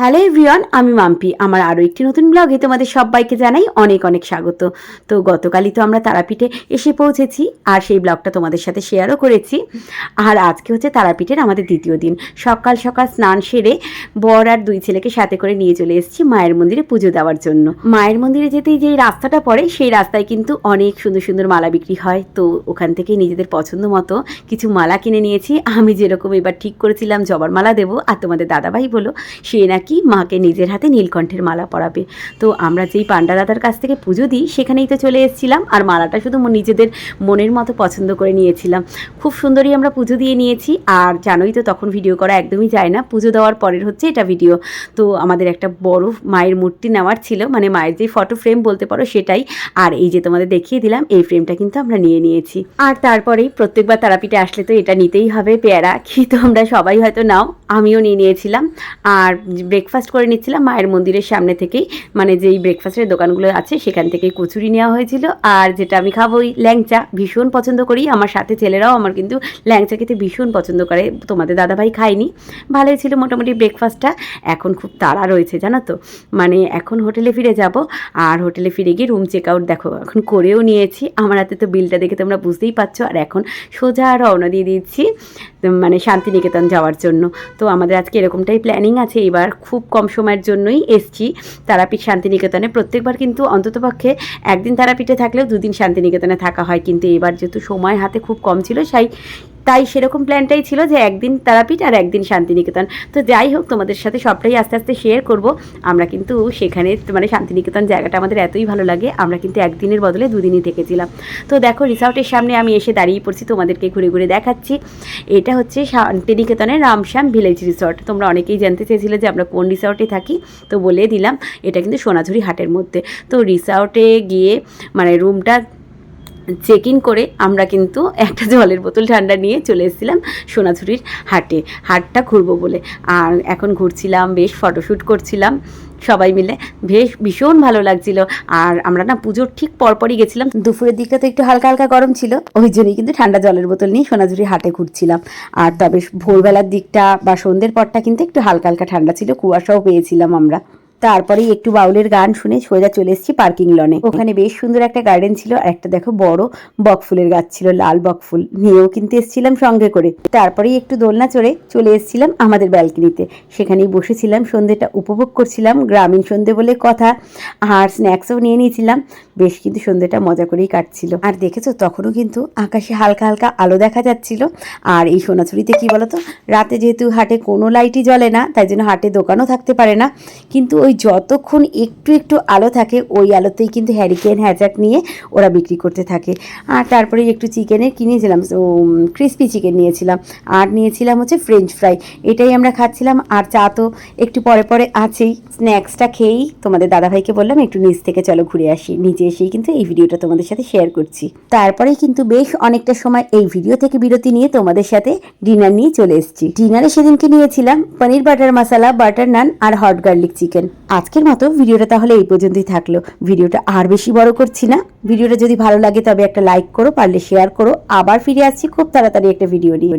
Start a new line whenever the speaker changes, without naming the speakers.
Hello everyone আমি মাম্পি। আমার আরও একটি নতুন ব্লগে তোমাদের সবাইকে জানাই অনেক অনেক স্বাগত। তো গতকালই তো আমরা তারাপীঠে এসে পৌঁছেছি, আর সেই ব্লগটা তোমাদের সাথে শেয়ারও করেছি। আর আজকে হচ্ছে তারাপীঠের আমাদের দ্বিতীয় দিন। সকাল সকাল স্নান সেরে বর আর দুই ছেলেকে সাথে করে নিয়ে চলে এসেছি মায়ের মন্দিরে পুজো দেওয়ার জন্য। মায়ের মন্দিরে যেতেই যে রাস্তাটা পড়ে, সেই রাস্তায় কিন্তু অনেক সুন্দর সুন্দর মালা বিক্রি হয়। তো ওখান থেকে নিজেদের পছন্দ মতো কিছু মালা কিনে নিয়েছি। আমি যেরকম এবার ঠিক করেছিলাম জবার মালা দেবো, আর তোমাদের দাদাভাই বলো, সে নাকি মাকে নিজের হাতে নীলকণ্ঠের মালা পরাবে। তো আমরা যেই পান্ডা দাদার কাছ থেকে পুজো দিই, সেখানেই তো চলে এসেছিলাম। আর মালাটা শুধু নিজেদের মনের মতো পছন্দ করে নিয়েছিলাম। খুব সুন্দরই আমরা পুজো দিয়ে নিয়েছি। আর জানোই তো তখন ভিডিও করা একদমই যায় না। পুজো দেওয়ার পরের হচ্ছে এটা ভিডিও। তো আমাদের একটা বড় মায়ের মূর্তি নেওয়ার ছিল। মানে মায়ের যে ফটো ফ্রেম বলতে পারো সেটাই। আর এই যে তোমাদের দেখিয়ে দিলাম, এই ফ্রেমটা কিন্তু আমরা নিয়ে নিয়েছি। আর তারপরেই প্রত্যেকবার তারাপীঠে আসলে তো এটা নিতেই হবে পেয়ারা। কি তোমরা সবাই হয়তো নাও, আমিও নিয়ে নিয়েছিলাম। আর ব্রেকফাস্ট করে নিচ্ছিলাম মায়ের মন্দিরের সামনে থেকেই। মানে যেই ব্রেকফাস্টের দোকানগুলো আছে, সেখান থেকে কচুরি নেওয়া হয়েছিল। আর যেটা আমি খাব ওই ল্যাংচা। ভীষণ পছন্দ করি। আমার সাথে ছেলেরাও আমার কিন্তু ল্যাংচা খেতে ভীষণ পছন্দ করে। তোমাদের দাদাভাই খায়নি। ভালোই ছিল মোটামুটি ব্রেকফাস্টটা এখন খুব তাড়া রয়েছে, জানো তো। মানে এখন হোটেলে ফিরে যাব। আর হোটেলে ফিরে গিয়ে রুম চেক আউট দেখো, এখন করেও নিয়েছি। আমার হাতে তো বিলটা দেখে তোমরা বুঝতেই পারছ। আর এখন সোজা রওনা দিয়ে দিচ্ছি মানে শান্তিনিকেতন যাওয়ার জন্য। তো আমাদের আজকে এরকমটাই প্ল্যানিং আছে। এবার খুব কম সময়ের জন্যই এসছি তারাপীঠ শান্তিনিকেতনে। প্রত্যেকবার কিন্তু অন্ততপক্ষে একদিন তারাপীঠে থাকলেও দুদিন শান্তিনিকেতনে থাকা হয়। কিন্তু এবার যেহেতু সময় হাতে খুব কম ছিল তাই তাই সেরকম প্ল্যানটাই ছিল যে একদিন তারাপীঠ আর একদিন শান্তিনিকেতন। তো যাই হোক, তোমাদের সাথে সবটাই আস্তে আস্তে শেয়ার করব। আমরা কিন্তু সেখানে মানে শান্তিনিকেতন জায়গাটা আমাদের এতই ভালো লাগে, আমরা কিন্তু একদিনের বদলে দুদিনই থেকেছিলাম। তো দেখো, রিসর্টের সামনে আমি এসে দাঁড়িয়ে পড়ছি, তোমাদেরকে ঘুরে ঘুরে দেখাচ্ছি। এটা হচ্ছে শান্তিনিকেতনের রামশ্যাম ভিলেজ রিসর্ট। তোমরা অনেকেই জানতে চেয়েছিলে যে আমরা কোন রিসর্টে থাকি, তো বলে দিলাম, এটা কিন্তু সোনাঝুরি হাটের মধ্যে। তো রিসর্টে গিয়ে মানে রুমটা চেক ইন করে আমরা কিন্তু একটা জলের বোতল ঠান্ডা নিয়ে চলে এসেছিলাম সোনাঝুরির হাটে। হাটটা ঘুরবো বলে। আর এখন ঘুরছিলাম, বেশ ফটোশ্যুট করছিলাম সবাই মিলে। বেশ ভীষণ ভালো লাগছিল। আর আমরা না পুজোর ঠিক পরপরই গেছিলাম। দুপুরের দিকটা তো একটু হালকা হালকা গরম ছিল। ওই জন্যই কিন্তু ঠান্ডা জলের বোতল নিয়ে সোনাঝুরি হাটে ঘুরছিলাম। আর তবে ভোরবেলার দিকটা বা সন্ধ্যের পরটা কিন্তু একটু হালকা হালকা ঠান্ডা ছিল। কুয়াশাও পেয়েছিলাম আমরা। তারপরেই একটু বাউলের গান শুনে সোজা চলে এসেছি পার্কিং লনে। ওখানে বেশ সুন্দর একটা গার্ডেন ছিল, আর একটা দেখো বড় বকফুলের গাছ ছিল, লাল বকফুল নিয়েও কিনতে এসেছিলাম সঙ্গে করে। তারপরেই একটু দোলনা চড়ে চলে এসেছিলাম আমাদের ব্যালকনিতে। সেখানেই বসেছিলাম সন্ধ্যেটা উপভোগ করছিলাম, গ্রামীণ সন্ধে বলে কথা, আর স্ন্যাক্সও নিয়ে নিয়েছিলাম। বেশ কিন্তু সন্ধ্যেটা মজা করেই কাটছিল। আর দেখেছ, তখনও কিন্তু আকাশে হালকা হালকা আলো দেখা যাচ্ছিল। আর এই সোনাঝুরিতে কি বলতো, রাতে যেহেতু হাটে কোনো লাইটই জ্বলে না, তাই জন্য হাটে দোকানও থাকতে পারে না। কিন্তু ওই যতক্ষণ একটু একটু আলো থাকে, ওই আলোতেই কিন্তু হ্যারিকেন হ্যাজাক নিয়ে ওরা বিক্রি করতে থাকে। আর তারপরে একটু চিকেনের কিনেছিলাম ক্রিস্পি চিকেন নিয়েছিলাম। আর নিয়েছিলাম হচ্ছে ফ্রেঞ্চ ফ্রাই এটাই আমরা খাচ্ছিলাম, আর চা তো একটু পরে পরে আছেই। স্ন্যাক্সটা খেয়েই তোমাদের দাদাভাইকে বললাম, একটু নিচ থেকে চলো ঘুরে আসি। নিচে এসেই কিন্তু এই ভিডিওটা তোমাদের সাথে শেয়ার করছি। তারপরেই কিন্তু বেশ অনেকটা সময় এই ভিডিও থেকে বিরতি নিয়ে তোমাদের সাথে ডিনার নিয়ে চলে এসেছি। ডিনারে সেদিনকে নিয়েছিলাম পনির বাটার মশলা বাটার নান আর হট গার্লিক চিকেন আজকের মতো ভিডিওটা তাহলে এই পর্যন্তই থাকল। ভিডিওটা আর বেশি বড় করছি না। ভিডিওটা যদি ভালো লাগে তবে একটা লাইক করো, পারলে শেয়ার করো। আবার ফিরে আসছি খুব তাড়াতাড়ি একটা ভিডিও নিয়ে।